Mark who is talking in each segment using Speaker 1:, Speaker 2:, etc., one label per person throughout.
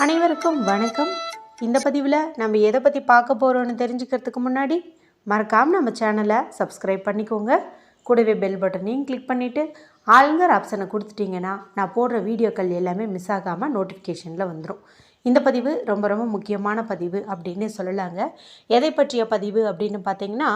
Speaker 1: அனைவருக்கும் வணக்கம். இந்த பதிவில் நம்ம எதை பற்றி பார்க்க போகிறோன்னு தெரிஞ்சுக்கிறதுக்கு முன்னாடி மறக்காமல் நம்ம சேனலை சப்ஸ்கிரைப் பண்ணிக்கோங்க. கூடவே பெல் பட்டனையும் கிளிக் பண்ணிவிட்டு ஆளுங்கர் ஆப்ஷனை கொடுத்துட்டிங்கன்னா நான் போடுற வீடியோக்கள் எல்லாமே மிஸ் ஆகாமல் நோட்டிஃபிகேஷனில் வந்துடும் இந்த பதிவு ரொம்ப ரொம்ப முக்கியமான பதிவு அப்படின்னு சொல்லலாங்க. எதை பற்றிய பதிவு அப்படின்னு பார்த்தீங்கன்னா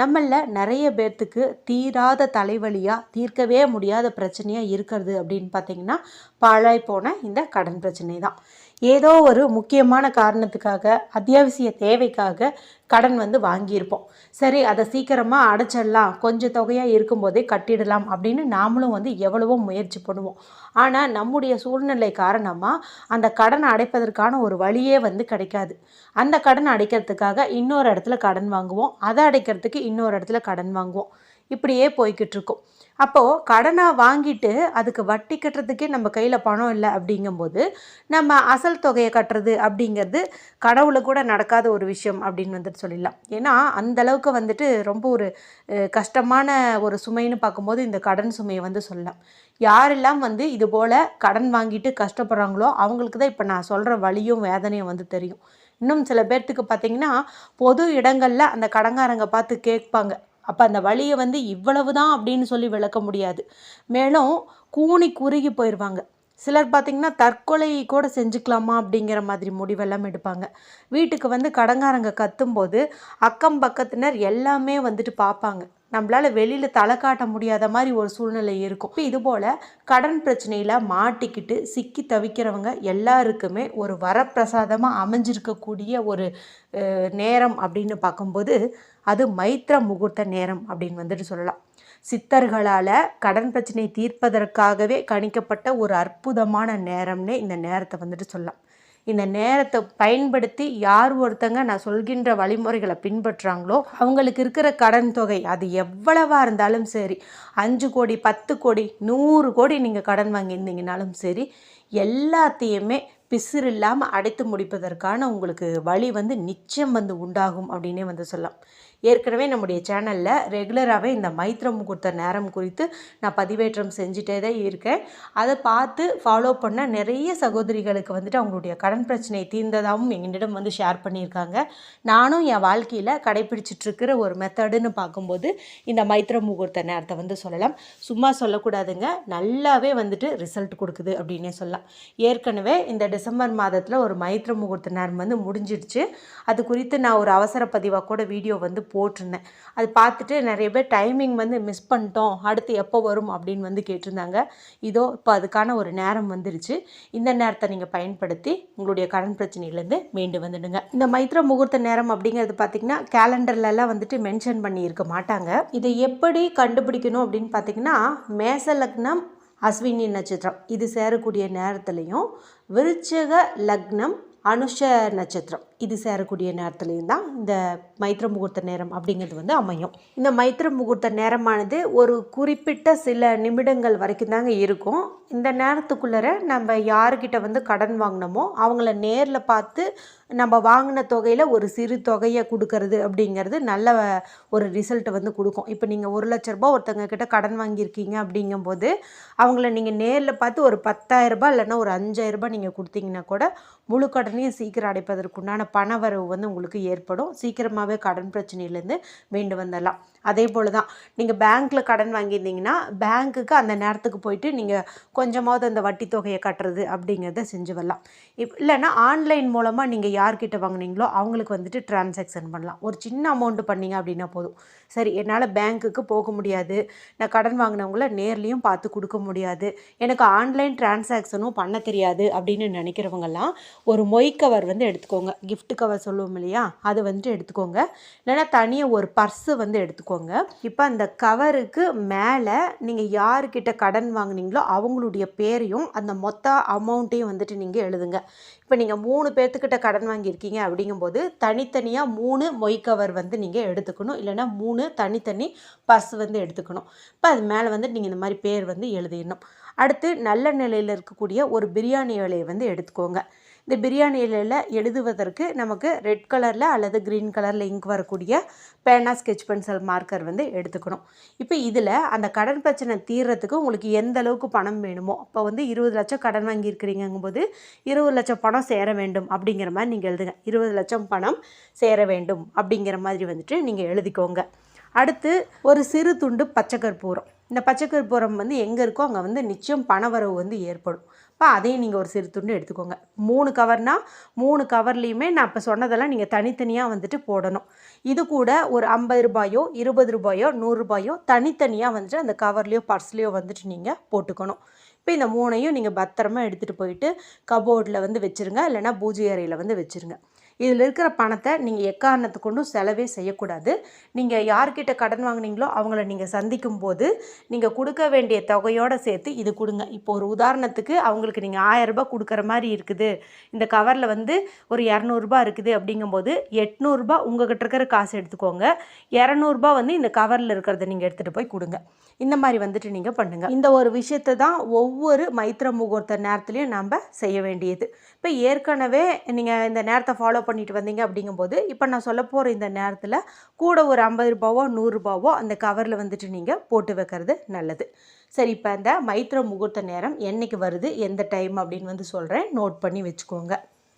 Speaker 1: நம்மளில் நிறைய பேர்த்துக்கு தீராத தலைவலியாக தீர்க்கவே முடியாத பிரச்சனையாக இருக்கிறது அப்படின்னு பார்த்தீங்கன்னா பாழாய் போன இந்த கடன் பிரச்சனை தான். ஏதோ ஒரு முக்கியமான காரணத்துக்காக அத்தியாவசிய தேவைக்காக கடன் வந்து வாங்கியிருப்போம். சரி அதை சீக்கிரமாக அடைச்சிடலாம். கொஞ்சம் தொகையாக இருக்கும்போதே கட்டிடலாம் அப்படின்னு நாமளும் வந்து எவ்வளவோ முயற்சி பண்ணுவோம். ஆனால் நம்முடைய சூழ்நிலை காரணமாக அந்த கடனை அடைப்பதற்கான ஒரு வழியே வந்து கிடைக்காது. அந்த கடன் அடைக்கிறதுக்காக இன்னொரு இடத்துல கடன் வாங்குவோம். அதை அடைக்கிறதுக்கு இன்னொரு இடத்துல கடன் வாங்குவோம். இப்படியே போய்கிட்டு இருக்கும் அப்போது கடனை வாங்கிட்டு அதுக்கு வட்டி கட்டுறதுக்கே நம்ம கையில் பணம் இல்லை அப்படிங்கும்போது நம்ம அசல் தொகையை கட்டுறது அப்படிங்கிறது கடவுளை கூட நடக்காத ஒரு விஷயம் அப்படின்னு வந்துட்டு சொல்லிடலாம். ஏன்னா அந்த அளவுக்கு வந்துட்டு ரொம்ப ஒரு கஷ்டமான ஒரு சுமைன்னு பார்க்கும்போது இந்த கடன் சுமையை வந்து சொல்லலாம். யாரெல்லாம் வந்து இது போல் கடன் வாங்கிட்டு கஷ்டப்படுறாங்களோ அவங்களுக்கு தான் இப்போ நான் சொல்கிற வழியும் வேதனையும் வந்து தெரியும். இன்னும் சில பேர்த்துக்கு பார்த்தீங்கன்னா பொது இடங்களில் அந்த கடங்காரங்க பார்த்து கேட்பாங்க. அப்போ அந்த வழியை வந்து இவ்வளவு தான் அப்படின்னு சொல்லி விளக்க முடியாது. மேலும் கூணி குறுகி போயிடுவாங்க சிலர் பார்த்திங்கன்னா தற்கொலை கூட செஞ்சுக்கலாமா அப்படிங்கிற மாதிரி முடிவெல்லாம் எடுப்பாங்க. வீட்டுக்கு வந்து கடங்காரங்க கத்தும்போது அக்கம் பக்கத்தினர் எல்லாமே வந்துட்டு பார்ப்பாங்க. நம்மளால் வெளியில் தலை காட்ட முடியாத மாதிரி ஒரு சூழ்நிலை இருக்கும். இப்போ இதுபோல் கடன் பிரச்சனையில் மாட்டிக்கிட்டு சிக்கி தவிக்கிறவங்க எல்லாருக்குமே ஒரு வரப்பிரசாதமாக அமைஞ்சிருக்கக்கூடிய ஒரு நேரம் அப்படின்னு பார்க்கும்போது அது மைத்ர முகூர்த்த நேரம் அப்படின்னு வந்துட்டு சொல்லலாம். சித்தர்களால் கடன் பிரச்சனை தீர்ப்பதற்காகவே கணிக்கப்பட்ட ஒரு அற்புதமான நேரம்னே இந்த நேரத்தை வந்துட்டு சொல்லலாம். இந்த நேரத்தை பயன்படுத்தி யார் ஒருத்தங்க நான் சொல்கின்ற வழிமுறைகளை பின்பற்றுறாங்களோ அவங்களுக்கு இருக்கிற கடன் தொகை அது எவ்வளவா இருந்தாலும் சரி அஞ்சு கோடி பத்து கோடி நூறு கோடி நீங்கள் கடன் வாங்கியிருந்தீங்கனாலும் சரி எல்லாத்தையுமே பிசிறு இல்லாமல் அடைத்து முடிப்பதற்கான உங்களுக்கு வழி வந்து நிச்சயம் வந்து உண்டாகும் அப்படின்னே வந்து சொல்லலாம். ஏற்கனவே நம்முடைய சேனலில் ரெகுலராகவே இந்த மைத்ர முகூர்த்த நேரம் குறித்து நான் பதிவேற்றம் செஞ்சுட்டே தான் இருக்கேன். அதை பார்த்து ஃபாலோ பண்ண நிறைய சகோதரிகளுக்கு வந்துட்டு அவங்களுடைய கடன் பிரச்சனை தீர்ந்ததாகவும் எங்களிடம் வந்து ஷேர் பண்ணியிருக்காங்க. நானும் என் வாழ்க்கையில் கடைப்பிடிச்சிட்ருக்கிற ஒரு மெத்தடுன்னு பார்க்கும்போது இந்த மைத்ர முகூர்த்த நேரத்தை வந்து சொல்லலாம். சும்மா சொல்லக்கூடாதுங்க. நல்லாவே வந்துட்டு ரிசல்ட் கொடுக்குது அப்படின்னே சொல்லலாம். ஏற்கனவே இந்த டிசம்பர் மாதத்தில் ஒரு மைத்ர முகூர்த்த நேரம் வந்து முடிஞ்சிடுச்சு. அது குறித்து நான் ஒரு அவசர பதிவாக கூட வீடியோ வந்து போட்டிருந்தேன். அது பார்த்துட்டு நிறைய பேர் டைமிங் வந்து மிஸ் பண்ணிட்டோம். அடுத்து எப்போ வரும் அப்படின்னு வந்து கேட்டிருந்தாங்க. இதோ இப்போ அதுக்கான ஒரு நேரம் வந்துருச்சு. இந்த நேரத்தை நீங்கள் பயன்படுத்தி உங்களுடைய கடன் பிரச்சனையிலேருந்து மீண்டு வந்துடுங்க. இந்த மைத்ர முகூர்த்த நேரம் அப்படிங்கிறது பார்த்திங்கன்னா கேலண்டர்லலாம் வந்துட்டு மென்ஷன் பண்ணியிருக்க மாட்டாங்க. இதை எப்படி கண்டுபிடிக்கணும் அப்படின்னு பார்த்தீங்கன்னா மேச லக்னம் அஸ்வினி நட்சத்திரம். இது சேரக்கூடிய நேரத்துலையும் விருச்சக லக்னம் அனுஷ நட்சத்திரம். இது சேரக்கூடிய நேரத்துலையும் தான் இந்த மைத்ர முகூர்த்த நேரம் அப்படிங்கிறது வந்து அமையும். இந்த மைத்ர முகூர்த்த நேரமானது ஒரு குறிப்பிட்ட சில நிமிடங்கள் வரைக்கும் தாங்க இருக்கும். இந்த நேரத்துக்குள்ளே நம்ம யாருக்கிட்ட வந்து கடன் வாங்கினோமோ அவங்கள நேரில் பார்த்து நம்ம வாங்கின தொகையில் ஒரு சிறு தொகையை கொடுக்கறது அப்படிங்கிறது நல்ல ஒரு ரிசல்ட்டை வந்து கொடுக்கும். இப்போ நீங்கள் ஒரு லட்ச ரூபாய் ஒருத்தங்க கிட்ட கடன் வாங்கியிருக்கீங்க அப்படிங்கும்போது அவங்கள நீங்கள் நேரில் பார்த்து ஒரு பத்தாயிரரூபா இல்லைன்னா ஒரு அஞ்சாயிரரூபா நீங்கள் கொடுத்தீங்கன்னா கூட முழு கடனையும் சீக்கிரம் அடைப்பதற்குண்டான பணவரவு வந்து உங்களுக்கு ஏற்படும். சீக்கிரமாகவே கடன் பிரச்சனையிலேருந்து மீண்டு வந்துடலாம் அதே போல் தான் நீங்கள் பேங்க்கில் கடன் வாங்கியிருந்தீங்கன்னா பேங்க்குக்கு அந்த நேரத்துக்கு போயிட்டு நீங்கள் கொஞ்சமாவது அந்த வட்டி தொகையை கட்டுறது அப்படிங்கிறத செஞ்சு வரலாம். இப் இல்லைன்னா ஆன்லைன் மூலமாக நீங்கள் யார்கிட்ட வாங்குனீங்களோ அவங்களுக்கு வந்துட்டு டிரான்சாக்ஷன் பண்ணலாம். ஒரு சின்ன அமௌண்ட்டு பண்ணீங்க அப்படின்னா போதும். சரி என்னால் பேங்க்குக்கு போக முடியாது. நான் கடன் வாங்கினவங்கள நேர்லேயும் பார்த்து கொடுக்க முடியாது. எனக்கு ஆன்லைன் டிரான்சாக்ஷனும் பண்ண தெரியாது அப்படின்னு நினைக்கிறவங்கெல்லாம் ஒரு மொய் கவர் வந்து எடுத்துக்கோங்க. கிஃப்ட் கவர் சொல்லுவோம் இல்லையா? அது வந்துட்டு எடுத்துக்கோங்க. இல்லைன்னா தனியாக ஒரு பர்ஸு வந்து எடுத்துக்கோங்க. இப்போ அந்த கவருக்கு மேலே நீங்கள் யாருக்கிட்ட கடன் வாங்குனீங்களோ அவங்களுடைய பேரையும் அந்த மொத்த அமௌண்ட்டையும் வந்துட்டு நீங்கள் எழுதுங்க. இப்போ நீங்கள் மூணு பேர்த்துக்கிட்ட கடன் வாங்கியிருக்கீங்க அப்படிங்கும்போது தனித்தனியாக மூணு மொய் கவர் வந்து நீங்கள் எடுத்துக்கணும். இல்லைன்னா மூணு தனித்தனி பர்ஸ் வந்து எடுத்துக்கணும். இப்போ அது மேலே வந்து நீங்கள் இந்த மாதிரி பேர் வந்து எழுதிடணும். அடுத்து நல்ல நிலையில் இருக்கக்கூடிய ஒரு பிரியாணி இலையை வந்து எடுத்துக்கோங்க. இந்த பிரியாணி இலையில் எழுதுவதற்கு நமக்கு ரெட் கலரில் அல்லது க்ரீன் கலரில் இங்க் வரக்கூடிய பேனா ஸ்கெட்ச் பென்சில் மார்க்கர் வந்து எடுத்துக்கணும். இப்போ இதில் அந்த கடன் பிரச்சனை தீர்றதுக்கு உங்களுக்கு எந்த அளவுக்கு பணம் வேணுமோ அப்போ வந்து இருபது லட்சம் கடன் வாங்கியிருக்கிறீங்கும்போது இருபது லட்சம் பணம் சேர வேண்டும் அப்படிங்கிற மாதிரி நீங்கள் எழுதுங்க. இருபது லட்சம் பணம் சேர வேண்டும் அப்படிங்கிற மாதிரி வந்துட்டு நீங்கள் எழுதிக்கோங்க. அடுத்து ஒரு சிறு துண்டு பச்சை கற்பூரம் இந்த பச்சை வந்து எங்கே இருக்கோ அங்கே வந்து நிச்சயம் பணவரவு வந்து ஏற்படும். இப்போ அதையும் நீங்கள் ஒரு சிறு துண்டு எடுத்துக்கோங்க. மூணு கவர்னால் மூணு கவர்லேயுமே நான் இப்போ சொன்னதெல்லாம் நீங்கள் தனித்தனியாக வந்துட்டு போடணும். இது கூட ஒரு ஐம்பது ரூபாயோ இருபது ரூபாயோ நூறுரூபாயோ தனித்தனியாக வந்துட்டு அந்த கவர்லேயோ பர்ஸ்லேயோ வந்துட்டு நீங்கள் போட்டுக்கணும். இப்போ இந்த மூணையும் நீங்கள் பத்திரமா எடுத்துகிட்டு போயிட்டு கபோர்டில் வந்து வச்சுருங்க. இல்லைன்னா பூஜை அறையில் வந்து வச்சுருங்க. இதில் இருக்கிற பணத்தை நீங்கள் எக்காரணத்து கொண்டும் செலவே செய்யக்கூடாது. நீங்கள் யார்கிட்ட கடன் வாங்குனீங்களோ அவங்கள நீங்கள் சந்திக்கும் போது நீங்கள் கொடுக்க வேண்டிய தொகையோடு சேர்த்து இது கொடுங்க. இப்போ ஒரு உதாரணத்துக்கு அவங்களுக்கு நீங்கள் ஆயரரூபா கொடுக்குற மாதிரி இருக்குது. இந்த கவரில் வந்து ஒரு இரநூறுபா இருக்குது அப்படிங்கும்போது எட்நூறுபா உங்ககிட்ட இருக்கிற காசு எடுத்துக்கோங்க. இரநூறுபா வந்து இந்த கவரில் இருக்கிறத நீங்கள் எடுத்துகிட்டு போய் கொடுங்க. இந்த மாதிரி வந்துட்டு நீங்கள் பண்ணுங்கள் இந்த ஒரு விஷயத்தை தான் ஒவ்வொரு மைத்திர முகூர்த்த நேரத்துலையும் நம்ம செய்ய வேண்டியது. இப்போ ஏற்கனவே நீங்கள் இந்த நேரத்தை ஃபாலோ பண்ணிட்டு வந்தீங்க அப்படிங்கும்போது இப்போ நான் சொல்ல போகிற இந்த நேரத்தில் கூட ஒரு ஐம்பது ரூபாவோ நூறுரூபாவோ அந்த கவரில் வந்துட்டு நீங்கள் போட்டு வைக்கிறது நல்லது. சரி இப்போ இந்த மைத்திர முகூர்த்த நேரம் என்றைக்கு வருது எந்த டைம் அப்படின்னு வந்து சொல்கிறேன் நோட் பண்ணி வச்சுக்கோங்க.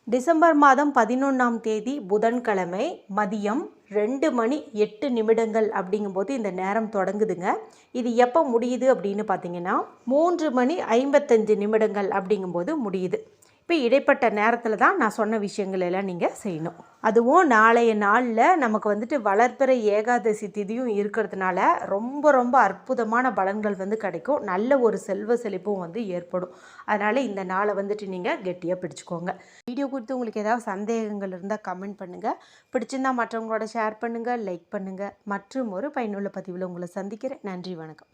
Speaker 1: டிசம்பர் மாதம் பதினொன்றாம் தேதி புதன்கிழமை மதியம் ரெண்டு மணி எட்டு நிமிடங்கள் அப்படிங்கும்போது இந்த நேரம் தொடங்குதுங்க. இது எப்போ முடியுது அப்படின்னு பார்த்தீங்கன்னா மூன்று மணி ஐம்பத்தஞ்சு நிமிடங்கள் அப்படிங்கும்போது முடியுது. இப்போ இடைப்பட்ட நேரத்தில் தான் நான் சொன்ன விஷயங்கள் எல்லாம் நீங்கள் செய்யணும். அதுவும் நாளைய நாளில் நமக்கு வந்துட்டு வளர்ப்பிறை ஏகாதசி திதியும் இருக்கிறதுனால ரொம்ப ரொம்ப அற்புதமான பலன்கள் வந்து கிடைக்கும். நல்ல ஒரு செல்வ செழிப்பும் வந்து ஏற்படும். அதனால் இந்த நாளை வந்துட்டு நீங்கள் கெட்டியாக பிடிச்சிக்கோங்க. வீடியோ குறித்து உங்களுக்கு ஏதாவது சந்தேகங்கள் இருந்தால் கமெண்ட் பண்ணுங்கள் பிடிச்சிருந்தால் மற்றவங்களோட ஷேர் பண்ணுங்கள் லைக் பண்ணுங்கள் மற்றும் ஒரு பயனுள்ள பதிவில் உங்களை சந்திக்கிறேன். நன்றி வணக்கம்.